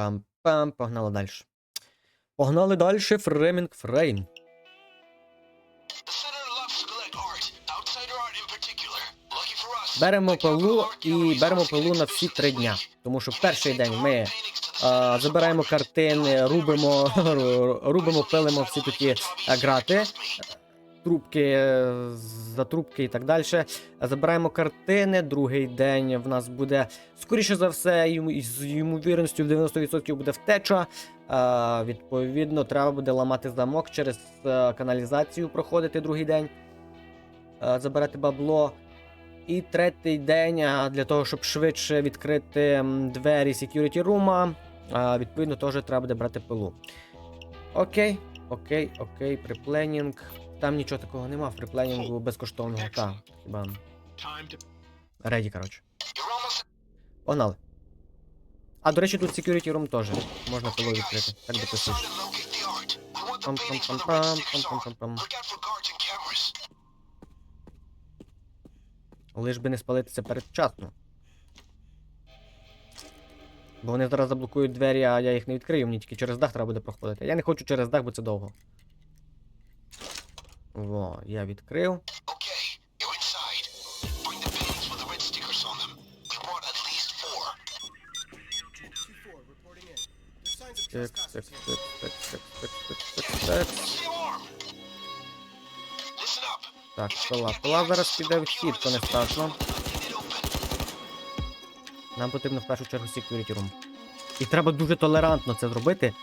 Пам-пам, погнали далі. Погнали далі, Фремінг Фрейм. Беремо пилу і беремо пилу на всі три дня. Тому що в перший день ми а, забираємо картини, рубимо, рубимо, пилимо всі такі грати трубки, е, за трубки і так далі. Забираємо картини. Другий день в нас буде, скоріше за все, з ймовірністю в 90% буде втеча. Відповідно, треба буде ламати замок через е, каналізацію, проходити другий день, е, забирати бабло. І третій день для того, щоб швидше відкрити двері security room, відповідно, теж треба буде брати пилу. Окей, окей, окей, припленінг. Там нічого такого нема в припленінгу безкоштовного. Так, хіба. Реді, коротше. Погнали. А, до речі, тут security room теж. Можна пилу відкрити. Так the Пам пам пам пам пам пам пам. Лиш би не спалитися передчасно. Бо вони зараз заблокують двері, а я їх не відкрию, мені тільки через дах треба буде проходити. Я не хочу через дах, бо це довго. Во, я відкрив. Тик, тик. What's the alarm? Listen up. Так, If it пила. Пила зараз піде в хід, то не страшно. Нам потрібно в першу чергу security room. І треба дуже толерантно це зробити.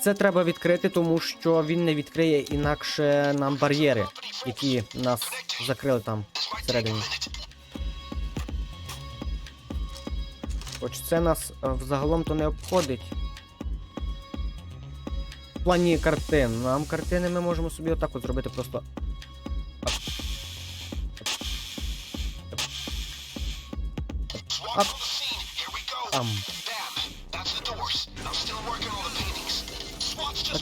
Це треба відкрити, тому що він не відкриє інакше нам бар'єри, які нас закрили там всередині. Хоч це нас е, взагалом то не обходить. В плані картин. Нам картини ми можемо собі отак от зробити просто. The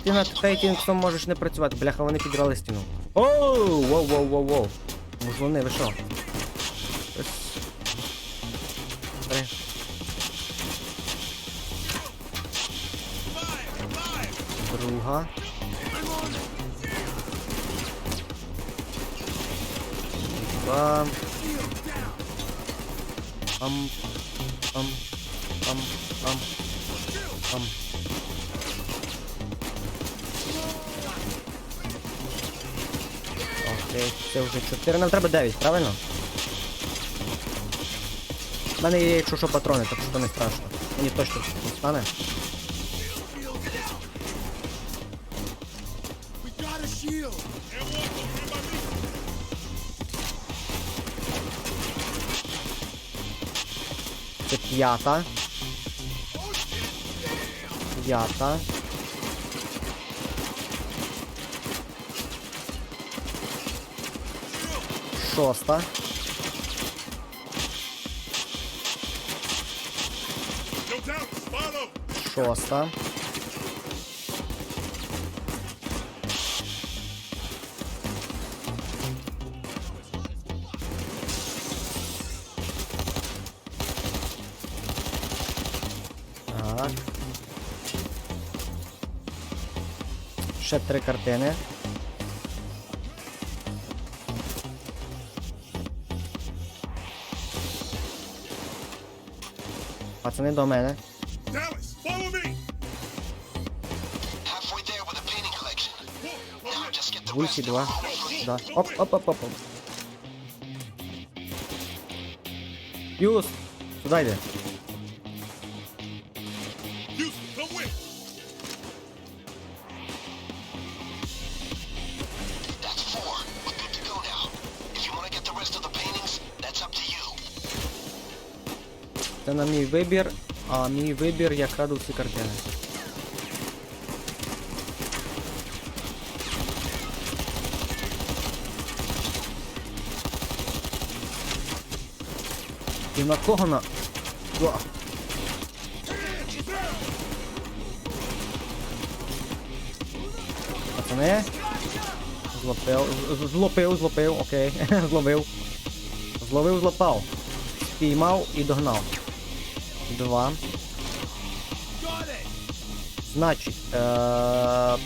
ти. Фейтінгсом можеш не працювати, бляха, вони підрали стіну. Оу! Воу, воу, воу, воу. Музлони, ви що? Друга. Пам. Пам. Пам. Пам. Пам. Це вже 4. Нам треба 9, правильно? У мене є, якщо що, патрони, так що не страшно. Мені точно не стане. Це п'ята. П'ята. Шоста. Шоста. Так. Ще три картини. Get the Вульсі rest. два. Да. Оп, оп, оп, оп. оп. Юс, сюди йди. Це на мій вибір, а мій вибір я краду всі картини. І на кого на. О! пацани. Злопив, злопив, злопив, окей. Зловив. Зловив, злопав. Спіймав і догнав. Два. Значить, е-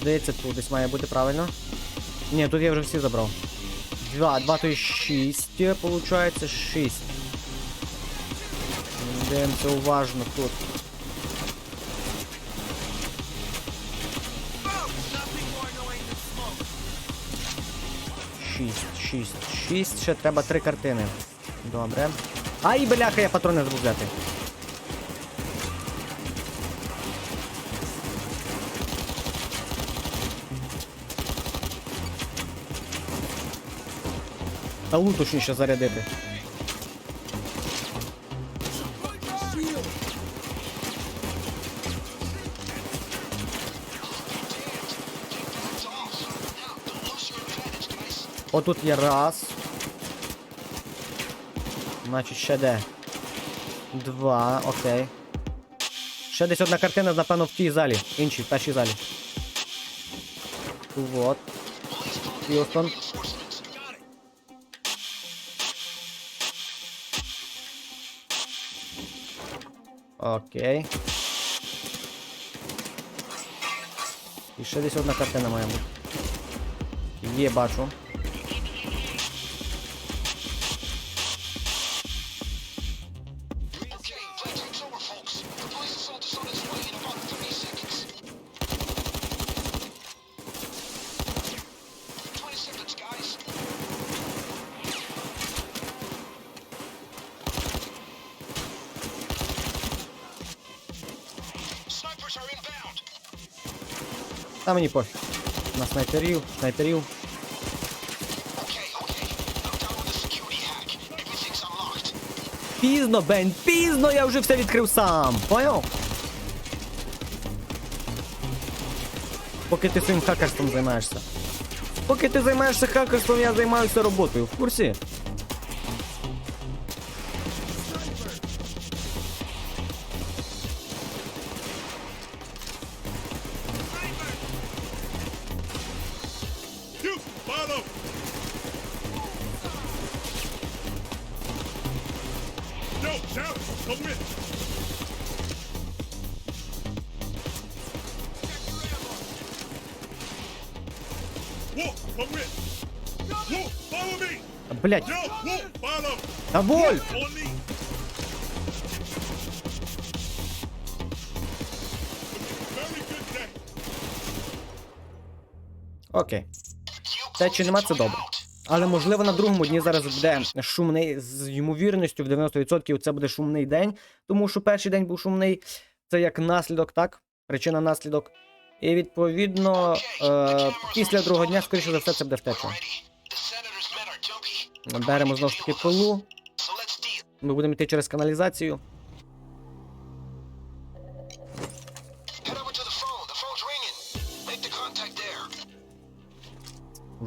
здається, тут десь має бути правильно. Ні, тут я вже всі забрав. Два, два то й шість, получається шість. Дивимося уважно тут. Шість, шість, шість, ще треба три картини. Добре. Ай, бляха, я патрони забув Та лут точніше зарядити. Отут є раз. Значить, ще де? Два, окей. Ще десь одна картина, напевно, в тій залі. Іншій, в першій залі. Вот. Хілстон. Окей. І ще десь одна картина має бути. Є, бачу. Та мені пофіг. На снайперів, снайперів. Пізно, Бен, пізно, я вже все відкрив сам. Поняв? Поки ти своїм хакерством займаєшся. Поки ти займаєшся хакерством, я займаюся роботою. В курсі? Good day. Окей. You Те чи нема, це cleared добре. Але можливо на другому дні зараз буде шумний з ймовірністю в 90% це буде шумний день, тому що перший день був шумний. Це як наслідок, так? Причина наслідок. І відповідно е, після другого дня, скоріше за все, це буде втеча. Беремо знову ж таки deal. Ми будемо йти через каналізацію.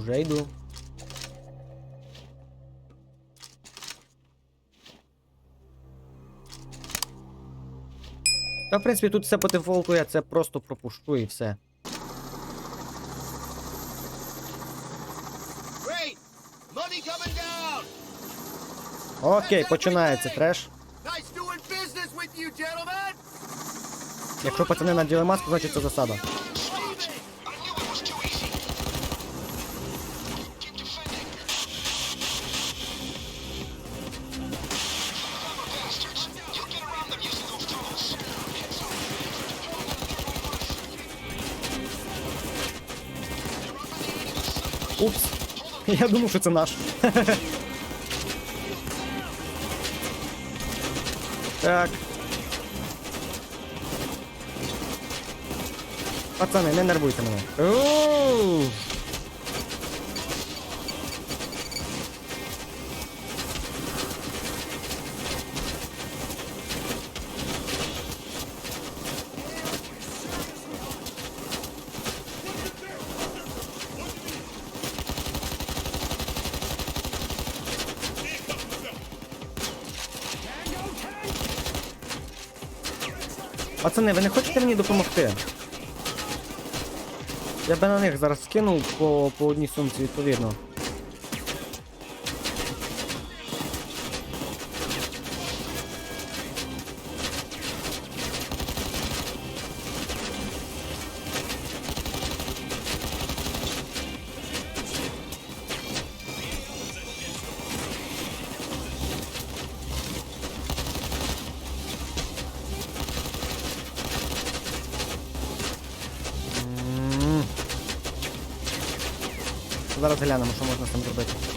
Head over Та, в принципі, тут все по дефолту, я це просто пропущу і все. Окей, починається треш. Якщо пацани наділи маску, значить це засада. Упс. Я думав, що це наш. так. Пацани, не нервуйте мене. Оу! Пацани, ви не хочете мені допомогти? Я би на них зараз скинув по, по одній сумці відповідно. Глянемо, що можна з ним зробити.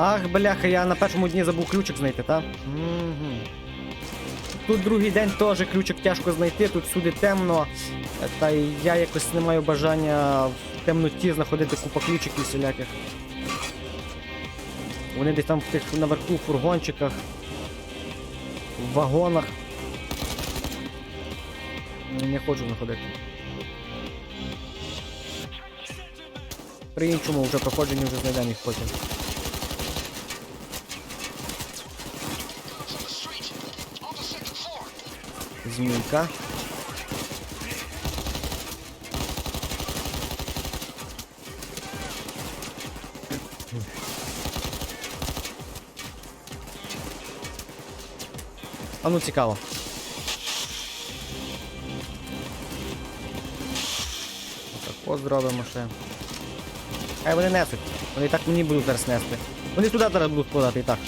Ах, бляха, я на першому дні забув ключик знайти, так? Тут другий день теж ключик тяжко знайти, тут всюди темно. Та й я якось не маю бажання в темноті знаходити купа ключиків всіляких. Вони десь там в тих наверху фургончиках, в вагонах. Не хочу знаходити. При іншому вже проходженні вже знайдемо їх потім. Змійка. А ну цікаво. Так, от зробимо ще. Хай вони несуть. Вони так мені будуть зараз нести. Вони туди зараз будуть подати і так.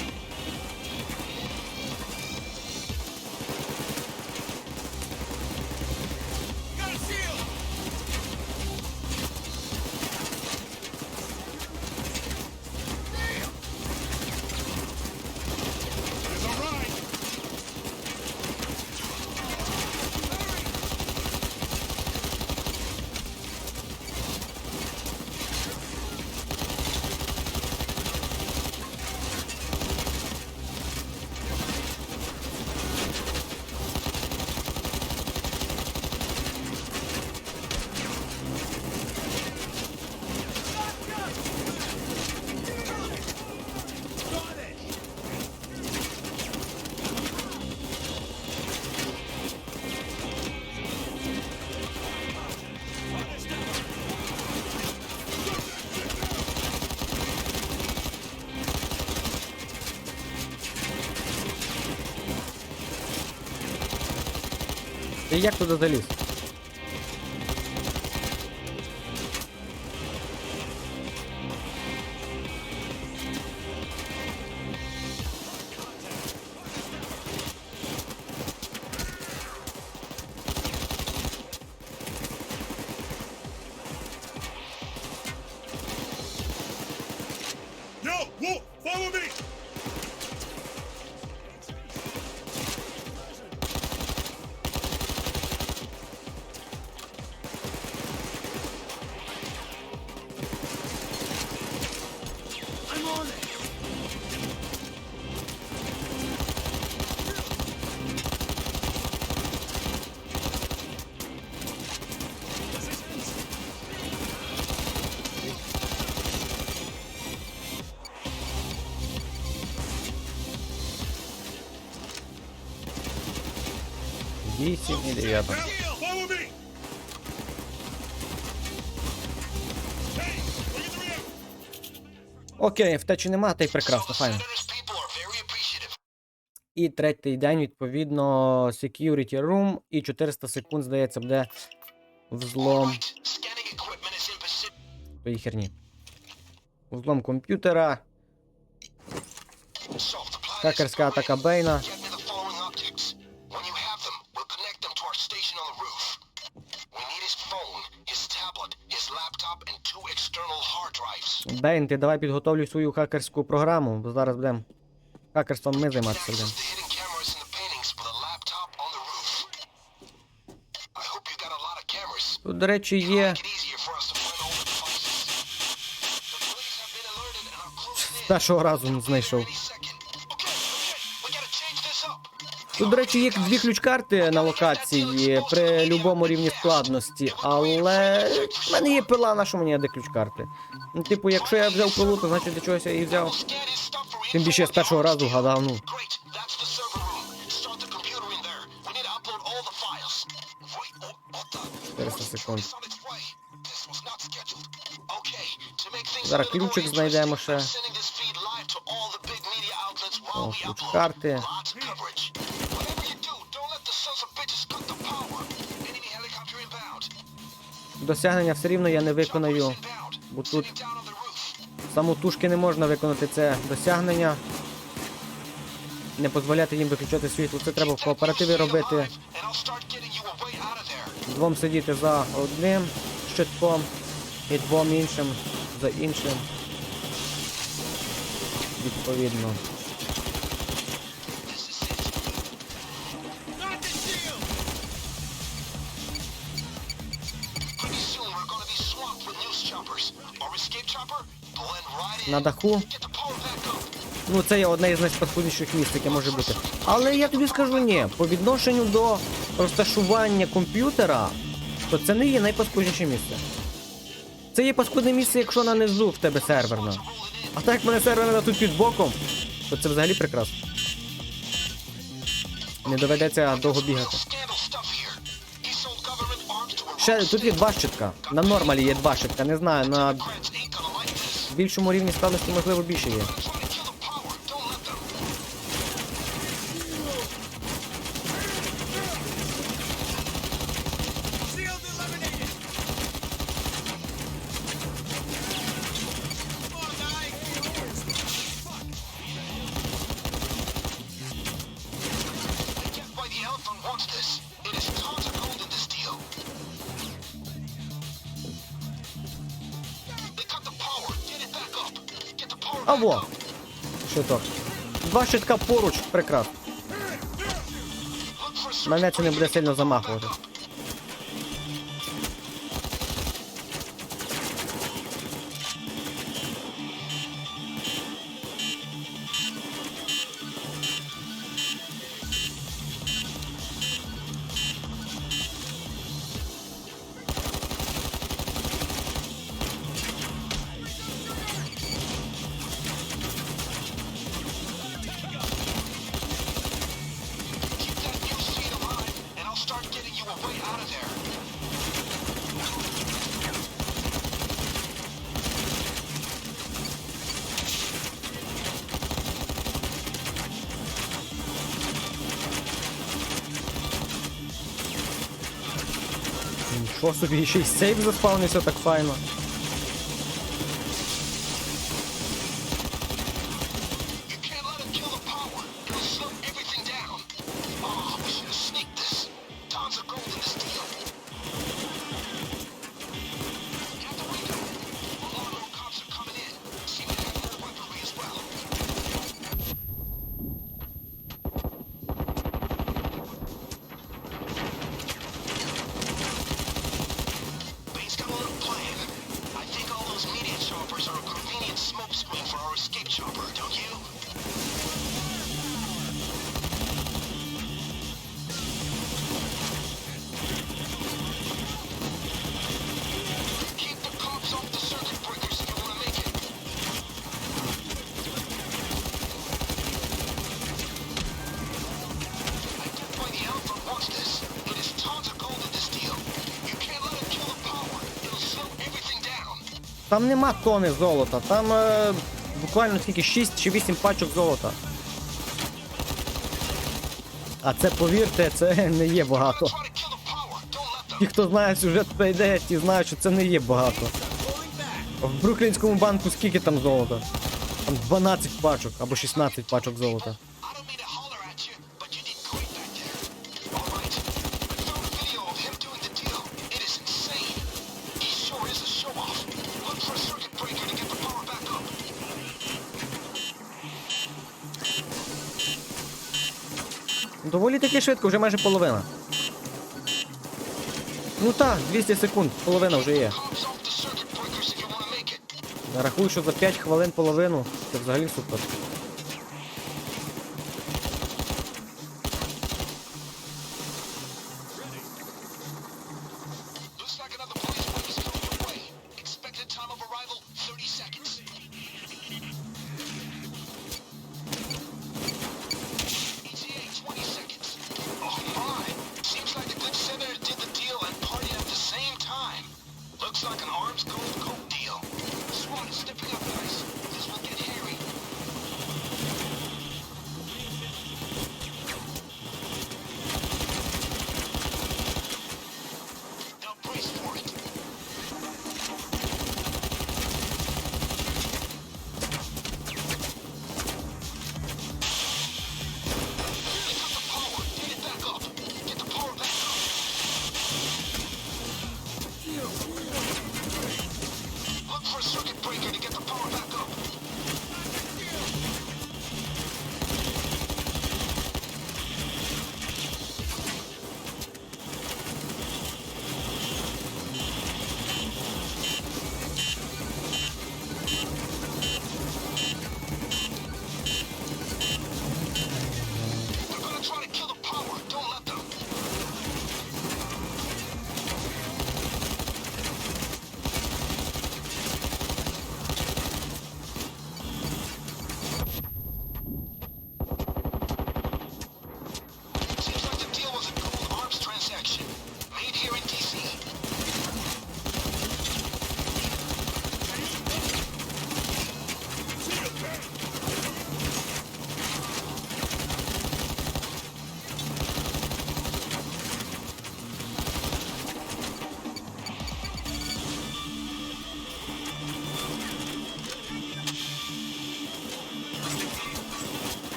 Ти як туди заліз? 8 і 9. Окей, втечі нема, та й прекрасно, файно. І третій день, відповідно, Security Room, і 400 секунд, здається, буде взлом. Тої херні. Взлом комп'ютера. Хакерська атака Бейна. Бейн, ти давай підготовлю свою хакерську програму, бо зараз будемо хакерством ми займатися. будемо. Тут, до речі, є. Та що разом знайшов. Тут, до речі, є дві ключ-карти на локації при будь-якому рівні складності, але в мене є пила, на що мені де ключ-карти. Ну, типу, якщо я взяв пилу, то значить для чогось я її взяв. Тим більше я з першого разу вгадав, ну. Great, that's the server room. Start the computer Досягнення все рівно я не виконаю, бо тут самотужки не можна виконати це досягнення. Не дозволяти їм виключати світло. Це треба в кооперативі робити. Двом сидіти за одним щитком і двом іншим за іншим. Відповідно. На даху. Ну, це є одне із найспаскудніших місць, яке може бути. Але я тобі скажу ні, по відношенню до розташування комп'ютера, то це не є найпаскудніше місце. Це є паскудне місце, якщо на низу в тебе серверна. А так як в мене серверна тут під боком, то це взагалі прекрасно. Не доведеться довго бігати. Ще тут є два щитка. На нормалі є два щитка, не знаю, на більшому рівні складності можливо більше є. Щитка поруч, прекрасно. Мене це не буде сильно замахувати. Собі, ще й сейф заспавнився так файно. Там нема тони золота, там е, буквально тільки 6 чи 8 пачок золота. А це повірте, це не є багато. Ті, хто знає сюжет ідея, ті знають, що це не є багато. В Бруклінському банку скільки там золота? Там 12 пачок або 16 пачок золота. таке швидко, вже майже половина. Ну так, 200 секунд, половина вже є. Рахую, що за 5 хвилин половину, це взагалі супер.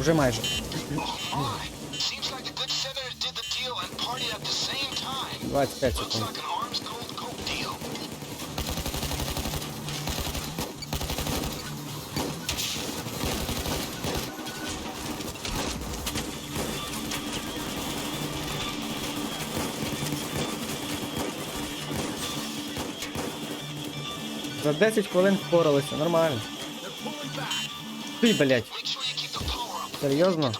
Уже майже. Двадцять п'ять секунд. За 10 хвилин впоралися, нормально. Ти, блядь. Серйозно?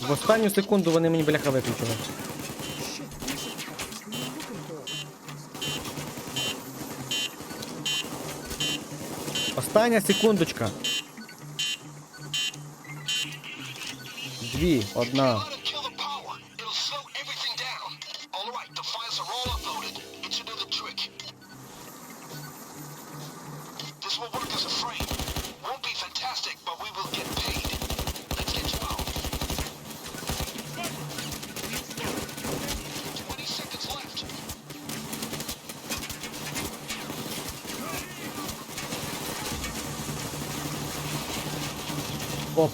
В останню секунду вони мені бляха виключили. Остання секундочка. Дві, одна.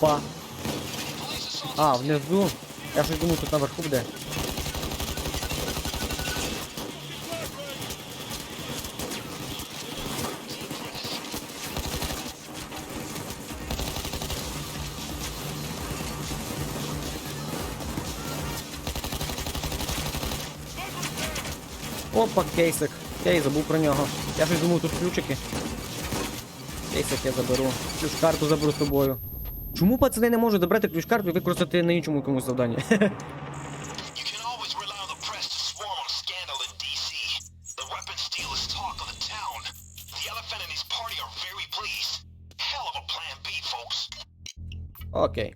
Опа. А, внизу. Я щось думаю, тут наверху буде. Опа, кейсик. Я і забув про нього. Я щось думав, тут ключики. Кейсик я заберу. Ключ-карту заберу з собою. Чому пацани не можуть забрати ключ-карту і використати на іншому якомусь завданні? Окей.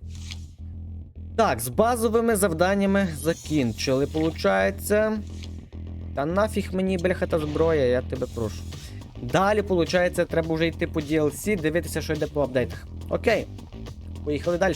Так, з базовими завданнями закінчили, получається. Та нафіг мені бляха та зброя, я тебе прошу. Далі, получається, треба вже йти по DLC, дивитися, що йде по апдейтах. Окей. Поїхали далі.